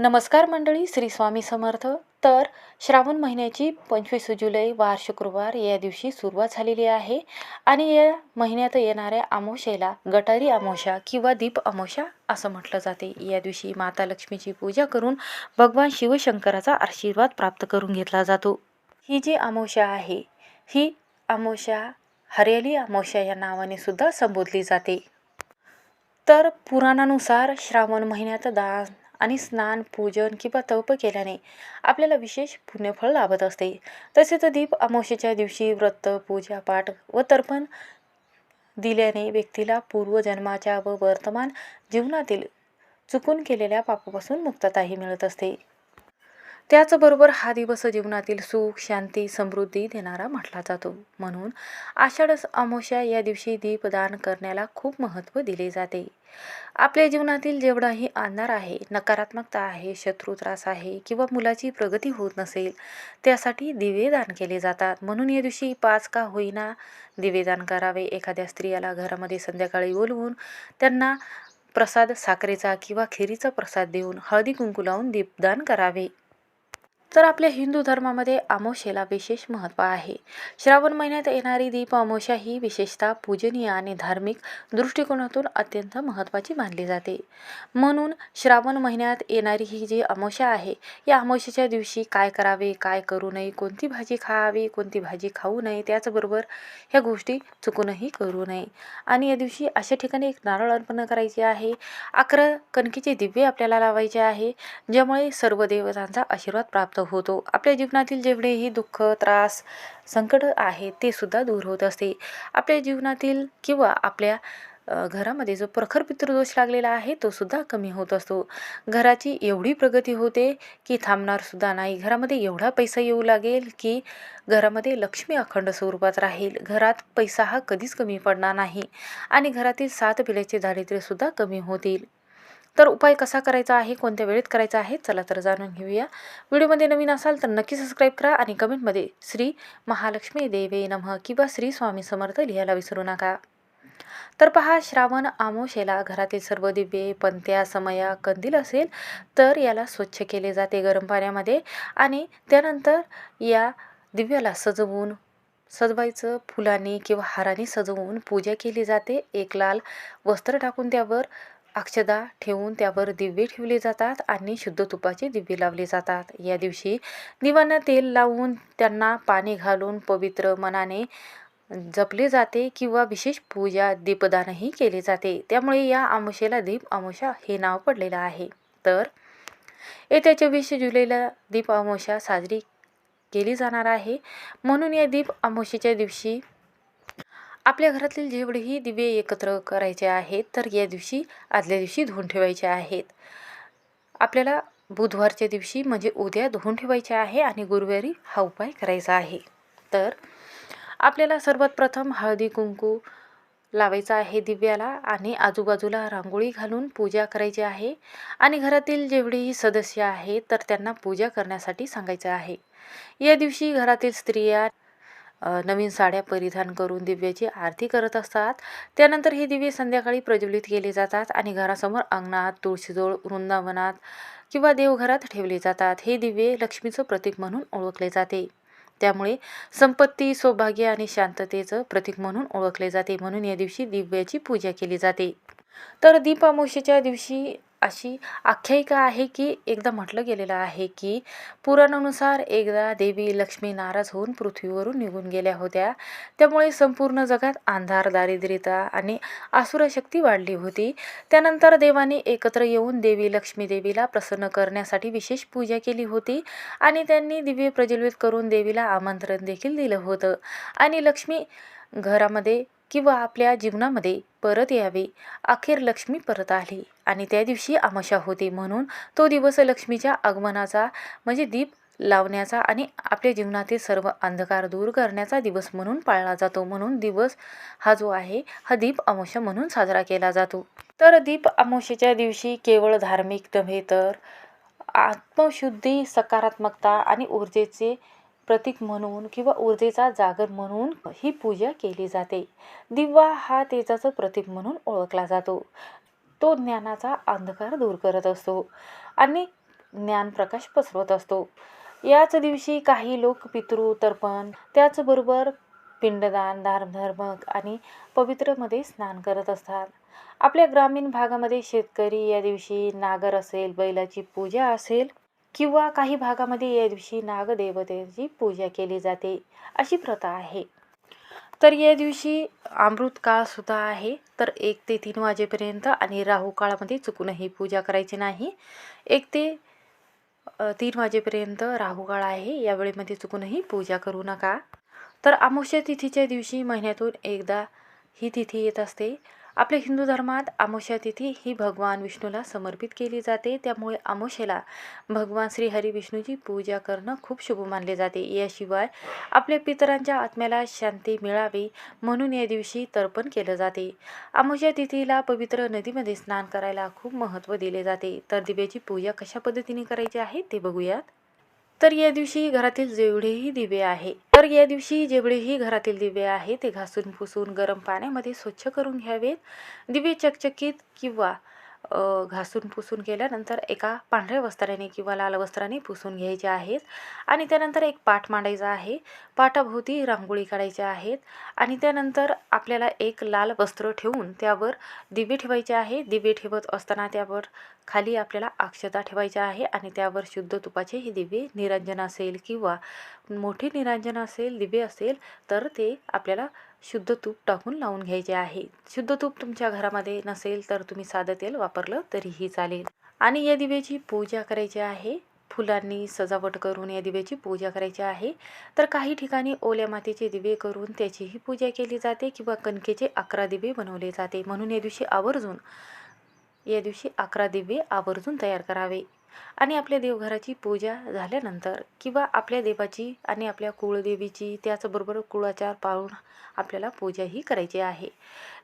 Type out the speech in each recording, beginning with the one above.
नमस्कार मंडळी श्री स्वामी समर्थ. तर श्रावण महिन्याची पंचवीस जुलै वार शुक्रवार या दिवशी सुरुवात झालेली आहे आणि या महिन्यात येणाऱ्या अमावस्येला गटारी अमावस्या किंवा दीप अमोशा असं म्हटलं जाते. या दिवशी माता लक्ष्मीची पूजा करून भगवान शिवशंकराचा आशीर्वाद प्राप्त करून घेतला जातो. ही जी अमावस्या आहे ही अमावस्या हरियाली अमावस्या या नावाने सुद्धा संबोधली जाते. तर पुराणानुसार श्रावण महिन्यात दान आणि स्नान पूजन किंवा तप केल्याने आपल्याला विशेष पुण्यफळ लाभत असते. तसेच दीप अमावस्येच्या दिवशी व्रत पूजा पाठ व तर्पण दिल्याने व्यक्तीला पूर्वजन्माच्या व वर्तमान जीवनातील चुकून केलेल्या पापापासून मुक्तताही मिळत असते. त्याचबरोबर हा दिवस जीवनातील सुख शांती समृद्धी देणारा म्हटला जातो. म्हणून आषाढस अमावस्या या दिवशी दीपदान करण्याला खूप महत्त्व दिले जाते. आपल्या जीवनातील जेवढाही अंधार आहे नकारात्मकता आहे शत्रू त्रास आहे किंवा मुलाची प्रगती होत नसेल त्यासाठी दिवे दान केले जातात. म्हणून या दिवशी पाच का होईना दिवे दान करावे. एखाद्या स्त्रियाला घरामध्ये संध्याकाळी बोलवून त्यांना प्रसाद साखरेचा किंवा खिरीचा प्रसाद देऊन हळदी कुंकू लावून दीपदान करावे. तर आपल्या हिंदू धर्मामध्ये अमावस्येला विशेष महत्त्व आहे. श्रावण महिन्यात येणारी दीप अमावस्या ही विशेषतः पूजनीय आणि धार्मिक दृष्टिकोनातून अत्यंत महत्त्वाची मानली जाते. म्हणून श्रावण महिन्यात येणारी ही जी अमावस्या आहे या अमावस्येच्या दिवशी काय करावे काय करू नये कोणती भाजी खावी कोणती भाजी खाऊ नये त्याचबरोबर ह्या गोष्टी चुकूनही करू नये. आणि या दिवशी अशा ठिकाणी एक नारळ अर्पण करायचे आहे. अकरा कणकीचे दिव्य आपल्याला लावायचे आहे ज्यामुळे सर्व देवतांचा आशीर्वाद प्राप्त होतो. आपल्या जीवनातील जेवढेही दुःख त्रास संकट आहे ते सुद्धा दूर होत असते. आपल्या जीवनातील किंवा आपल्या घरामध्ये जो प्रखर पितृदोष लागलेला आहे तो सुद्धा कमी होत असतो. घराची एवढी प्रगती होते की थांबणार सुद्धा नाही. घरामध्ये एवढा पैसा येऊ लागेल की घरामध्ये लक्ष्मी अखंड स्वरूपात राहील. घरात पैसा हा कधीच कमी पडणार नाही. आणि घरातील सात पिढ्याचे दारिद्र्यसुद्धा कमी होतील. तर उपाय कसा करायचा आहे कोणत्या वेळेत करायचा आहे चला तर जाणून घेऊया. व्हिडिओमध्ये नवीन असाल तर नक्की सबस्क्राईब करा आणि कमेंटमध्ये श्री महालक्ष्मी देवे नमः किंवा श्री स्वामी समर्थ लिहायला विसरू नका. तर पहा श्रावण आमोशेला घरातील सर्व दिव्ये पंत्या समया कंदील असेल तर याला स्वच्छ केले जाते गरम पाण्यामध्ये आणि त्यानंतर या दिव्याला सजवून सजवायचं फुलांनी किंवा हाराने सजवून पूजा केली जाते. एक लाल वस्त्र टाकून त्यावर अक्षदा ठेवून त्यावर दिवे ठेवले जातात आणि शुद्ध तुपाचे दिवे लावले जातात. या दिवशी दिवांना तेल लावून त्यांना पाणी घालून पवित्र मनाने जपले जाते किंवा विशेष पूजा दीपदानही केले जाते. त्यामुळे या आमुषेला दीप आमुषा हे नाव पडलेलं आहे. तर येत्या चोवीस जुलैला दीप अमावस्या साजरी केली जाणार आहे. म्हणून या दीप अमावस्येच्या दिवशी आपल्या घरातील जेवढेही दिवे एकत्र करायचे आहेत तर या दिवशी आदल्या दिवशी धुवून ठेवायचे आहेत. आपल्याला बुधवारच्या दिवशी म्हणजे उद्या धुवून ठेवायचे आहे आणि गुरुवारी हा उपाय करायचा आहे. तर आपल्याला सर्वात प्रथम हळदी कुंकू लावायचा आहे दिव्याला आणि आजूबाजूला रांगोळी घालून पूजा करायची आहे आणि घरातील जेवढेही सदस्य आहेत तर त्यांना पूजा करण्यासाठी सांगायचं आहे. या दिवशी घरातील स्त्रिया नवीन साड्या परिधान करून दिव्याची आरती करत असतात. त्यानंतर हे दिवे संध्याकाळी प्रज्वलित केले जातात आणि घरासमोर अंगणात तुळशीजवळ वृंदावनात किंवा देवघरात ठेवले जातात. हे दिवे लक्ष्मीचं प्रतीक म्हणून ओळखले जाते. त्यामुळे संपत्ती सौभाग्य आणि शांततेचं प्रतीक म्हणून ओळखले जाते. म्हणून या दिवशी दिव्याची पूजा केली जाते. तर दीपामोशीच्या दिवशी अशी आख्यायिका आहे की एकदा म्हटलं गेलेलं आहे की पुराणानुसार एकदा देवी लक्ष्मी नाराज होऊन पृथ्वीवरून निघून गेल्या होत्या. त्यामुळे संपूर्ण जगात अंधार दारिद्र्यता आणि आसुरशक्ती वाढली होती. त्यानंतर देवाने एकत्र येऊन देवी लक्ष्मी देवीला प्रसन्न करण्यासाठी विशेष पूजा केली होती आणि त्यांनी दिव्य प्रज्वलित करून देवीला आमंत्रण देखील दिलं होतं. आणि लक्ष्मी घरामध्ये किंवा आपल्या जीवनामध्ये परत यावे. अखेर लक्ष्मी परत आली आणि त्या दिवशी आमशा होते म्हणून तो दिवस लक्ष्मीच्या आगमनाचा म्हणजे दीप लावण्याचा आणि आपल्या जीवनातील सर्व अंधकार दूर करण्याचा दिवस म्हणून पाळला जातो. म्हणून दिवस हा जो आहे हा दीप अमावस्या म्हणून साजरा केला जातो. तर दीप अमावस्येच्या दिवशी केवळ धार्मिक नव्हे तर आत्मशुद्धी सकारात्मकता आणि ऊर्जेचे प्रतीक म्हणून किंवा ऊर्जेचा जागर म्हणून ही पूजा केली जाते. दिवा हा तेजाचं प्रतीक म्हणून ओळखला जातो. तो ज्ञानाचा अंधकार दूर करत असतो आणि ज्ञानप्रकाश पसरवत असतो. याच दिवशी काही लोक पितृ तर्पण त्याचबरोबर पिंडदान दानधर्मक आणि पवित्रमध्ये स्नान करत असतात. आपल्या ग्रामीण भागामध्ये शेतकरी या दिवशी नागर असेल बैलाची पूजा असेल किंवा काही भागामध्ये या दिवशी नागदेवतेची पूजा केली जाते अशी प्रथा आहे. तर या दिवशी अमृत काळसुद्धा आहे. तर एक ते तीन वाजेपर्यंत आणि राहू काळामध्ये चुकूनही पूजा करायची नाही. एक ते तीन वाजेपर्यंत राहू काळ आहे. या वेळेमध्ये चुकूनही पूजा करू नका. तर अमावस्या तिथीच्या दिवशी महिन्यातून एकदा ही तिथी येत असते. आपल्या हिंदू धर्मात अमावस्या तिथी ही भगवान विष्णूला समर्पित केली जाते. त्यामुळे आमोशेला भगवान श्री हरी विष्णूची पूजा करणं खूप शुभ मानले जाते. याशिवाय आपल्या पितरांच्या आत्म्याला शांती मिळावी म्हणून या दिवशी तर्पण केलं जाते. अमावस्या तिथीला पवित्र नदीमध्ये स्नान करायला खूप महत्त्व दिले जाते. तर दिव्याची पूजा कशा पद्धतीने करायची आहे ते बघूयात. तर या दिवशी घरातील जेवढेही दिवे आहे तर या दिवशी जेवढेही घरातील दिवे आहे ते घासून पुसून गरम पाण्यामध्ये स्वच्छ करून घ्यावेत. दिवे चकचकीत किंवा घासून पुसून केल्यानंतर एका पांढऱ्या वस्त्राने किंवा लाल वस्त्राने पुसून घ्यायचे आहेत. आणि त्यानंतर एक पाठ मांडायचा आहे. पाटाभोवती रांगोळी काढायच्या आहेत. आणि त्यानंतर आपल्याला एक लाल वस्त्र ठेवून त्यावर दिवे ठेवायचे आहे. दिवे ठेवत असताना त्यावर खाली आपल्याला अक्षता ठेवायच्या आहे. आणि त्यावर शुद्ध तुपाचे हे दिवे निरंजन असेल किंवा मोठे निरंजन असेल दिवे असेल तर ते आपल्याला शुद्ध तूप टाकून लावून घ्यायचे आहे. शुद्ध तूप तुमच्या घरामध्ये नसेल तर तुम्ही साधं तेल वापरलं तरीही चालेल. आणि या दिव्याची पूजा करायची आहे. फुलांनी सजावट करून या दिव्याची पूजा करायची आहे. तर काही ठिकाणी ओल्या मातीचे दिवे करून त्याचीही पूजा केली जाते किंवा कणकेचे अकरा दिवे बनवले जाते. म्हणून या दिवशी आवर्जून या दिवशी अकरा दिवे आवर्जून तयार करावे. आणि आपल्या देवघराची पूजा झाल्यानंतर किंवा आपल्या देवाची आणि आपल्या कुळदेवीची त्याचबरोबर कुळाचार पाळून आपल्याला पूजाही करायची आहे.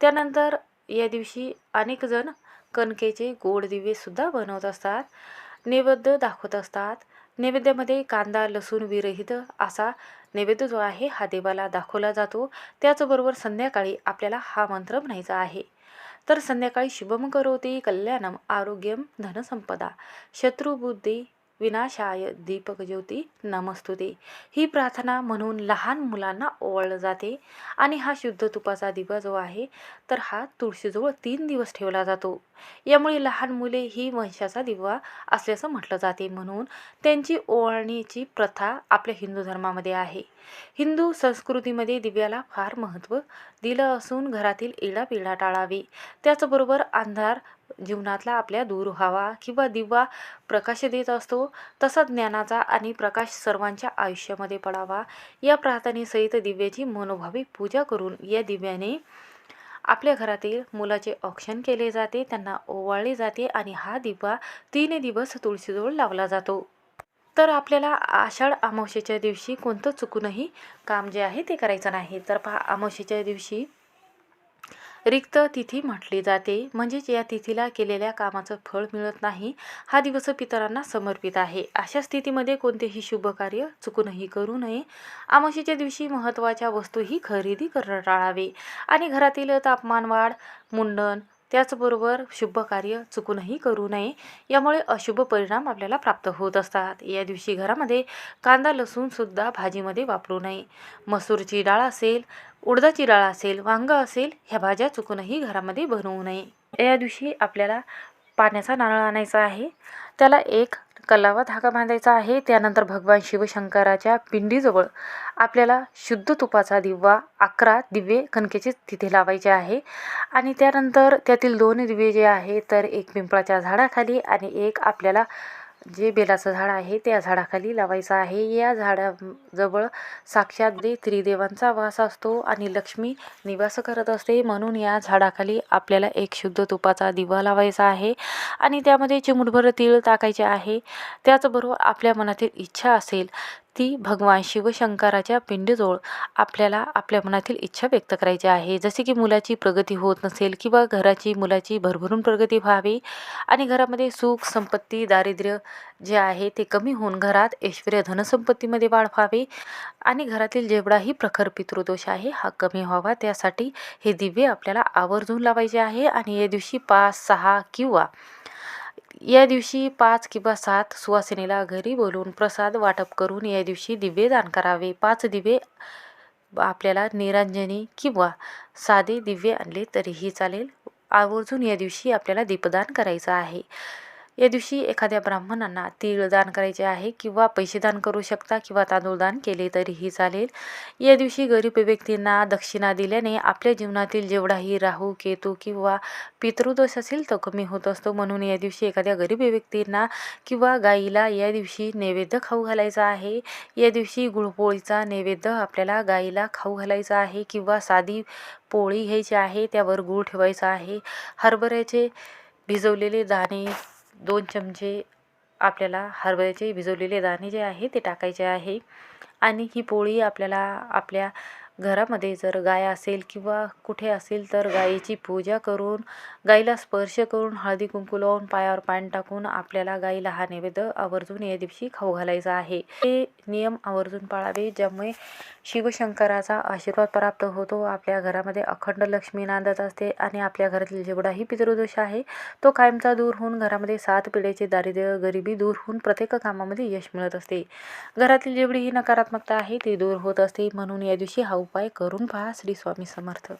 त्यानंतर या दिवशी अनेकजण कणकेचे गोड दिवेसुद्धा बनवत असतात नैवेद्य दाखवत असतात. नैवेद्यामध्ये कांदा लसूण विरहित असा नैवेद्य जो आहे हा देवाला दाखवला जातो. त्याचबरोबर संध्याकाळी आपल्याला हा मंत्र म्हणायचा आहे. तर संध्याकाळी शुभम करोति कल्याणम आरोग्यम धनसंपदा शत्रुबुद्धी विनाशाय दीपक ज्योती नमस्तुते. ही प्रार्थना म्हणून लहान मुलांना ओवाळलं जाते आणि हा शुद्ध तुपाचा दिवा जो आहे तर हा तुळशीजवळ तीन दिवस ठेवला जातो. यामुळे लहान मुले ही वंशाचा दिवा असल्याचं म्हटलं जाते म्हणून त्यांची ओवाळणीची प्रथा आपल्या हिंदू धर्मामध्ये आहे. हिंदू संस्कृतीमध्ये दिव्याला फार महत्त्व दिलं असून घरातील इडापिडा टाळावी. त्याचबरोबर अंधार जीवनातला आपल्या दूर व्हावा किंवा दिवा प्रकाश देत असतो तसा ज्ञानाचा आणि प्रकाश सर्वांच्या आयुष्यामध्ये पडावा. या प्रार्थनेसहित दिव्याची मनोभावी पूजा करून या दिव्याने आपल्या घरातील मुलाचे औक्षण केले जाते त्यांना ओवाळले जाते आणि हा दिवा तीन दिवस तुळशीजवळ लावला जातो. तर आपल्याला आषाढ अमावस्येच्या दिवशी कोणतं चुकूनही काम जे आहे ते करायचं नाही. तर पहा अमावस्येच्या दिवशी रिक्त तिथी म्हटली जाते. म्हणजेच या तिथीला केलेल्या कामाचं फळ मिळत नाही. हा दिवस पितरांना समर्पित आहे. अशा स्थितीमध्ये कोणतेही शुभ कार्य चुकूनही करू नये. आमाशीच्या दिवशी महत्त्वाच्या वस्तूही खरेदी करणं टाळावे. आणि घरातील तापमान वाढ मुंडन त्याचबरोबर शुभ कार्य चुकूनही करू नये. यामुळे अशुभ परिणाम आपल्याला प्राप्त होत असतात. या दिवशी घरामध्ये कांदा लसूणसुद्धा भाजीमध्ये वापरू नये. मसूरची डाळ असेल उडदाची डाळ असेल वांगं असेल ह्या भाज्या चुकूनही घरामध्ये बनवू नये. या दिवशी आपल्याला पाण्याचा नारळ आणायचा आहे. त्याला एक कलावा धागा बांधायचा आहे. त्यानंतर भगवान शिवशंकराच्या पिंडीजवळ आपल्याला शुद्ध तुपाचा दिवा अकरा दिवे कणकेचे तिथे लावायचे आहे. आणि त्यानंतर त्यातील दोन दिवे जे आहे तर एक पिंपळाच्या झाडाखाली आणि एक आपल्याला जे बेलाचं झाड आहे त्या झाडाखाली लावायचं आहे. या झाडाजवळ साक्षात दे त्रिदेवांचा वास असतो आणि लक्ष्मी निवास करत असते. म्हणून या झाडाखाली आपल्याला एक शुद्ध तुपाचा दिवा लावायचा आहे आणि त्यामध्ये चिमुटभर तीळ टाकायचे आहे. त्याचबरोबर आपल्या मनातील इच्छा असेल ती भगवान शिवशंकराच्या पिंडीजवळ आपल्याला आपल्या मनातील इच्छा व्यक्त करायची आहे. जसे की मुलाची प्रगती होत नसेल किंवा घराची मुलाची भरभरून प्रगती व्हावी आणि घरामध्ये सुख संपत्ती दारिद्र्य जे आहे ते कमी होऊन घरात ऐश्वर्य धनसंपत्तीमध्ये वाढ व्हावी आणि घरातील जेवढाही प्रखर पितृदोष आहे हा कमी व्हावा. त्यासाठी हे दिव्य आपल्याला आवर्जून लावायचे आहे आणि या दिवशी पाच सहा किंवा या दिवशी पाच किंवा सात सुवासिनीला घरी बोलून प्रसाद वाटप करून या दिवशी दिवे दान करावे. पाच दिवे आपल्याला निरांजनी किंवा साधे दिवे आणले तरीही चालेल. आवर्जून या दिवशी आपल्याला दीपदान करायचं आहे. या दिवशी एखाद्या ब्राह्मणांना तीळ दान करायचे आहे किंवा पैसे दान करू शकता किंवा तांदूळ दान केले तरीही चालेल. या दिवशी गरीब व्यक्तींना दक्षिणा दिल्याने आपल्या जीवनातील जेवढाही राहू केतू किंवा पितृदोष असेल तो कमी होत असतो. म्हणून या दिवशी एखाद्या गरीब व्यक्तींना किंवा गाईला या दिवशी नैवेद्य खाऊ घालायचा आहे. या दिवशी गुळपोळीचा नैवेद्य आपल्याला गाईला खाऊ घालायचा आहे किंवा साधी पोळी घ्यायची आहे त्यावर गूळ ठेवायचा आहे. हरभऱ्याचे भिजवलेले दाणे दोन चमचे आपल्याला हरभऱ्याचे भिजवलेले दाणे जे आहे ते टाकायचे आहे. आणि ही पोळी आपल्याला आपल्या घरामध्ये जर गाय असेल किंवा कुठे असेल तर गायीची पूजा करून गाईला स्पर्श करून हळदी कुंकू लावून पायावर पाणी टाकून आपल्याला गाईला हा नैवेद्य आवर्जून या दिवशी खाऊ घालायचा आहे. हे नियम आवर्जून पाळावे ज्यामुळे शिवशंकराचा आशीर्वाद प्राप्त होतो. आपल्या घरामध्ये अखंड लक्ष्मी नांदत असते आणि आपल्या घरातील जेवढाही पितृदोष आहे तो कायमचा दूर होऊन घरामध्ये सात पिढ्याचे दारिद्र्य गरिबी दूर होऊन प्रत्येक कामामध्ये यश मिळत असते. घरातील जेवढी ही नकारात्मकता आहे ती दूर होत असते. म्हणून या दिवशी हा उपाय करून पहा श्री स्वामी समर्थ.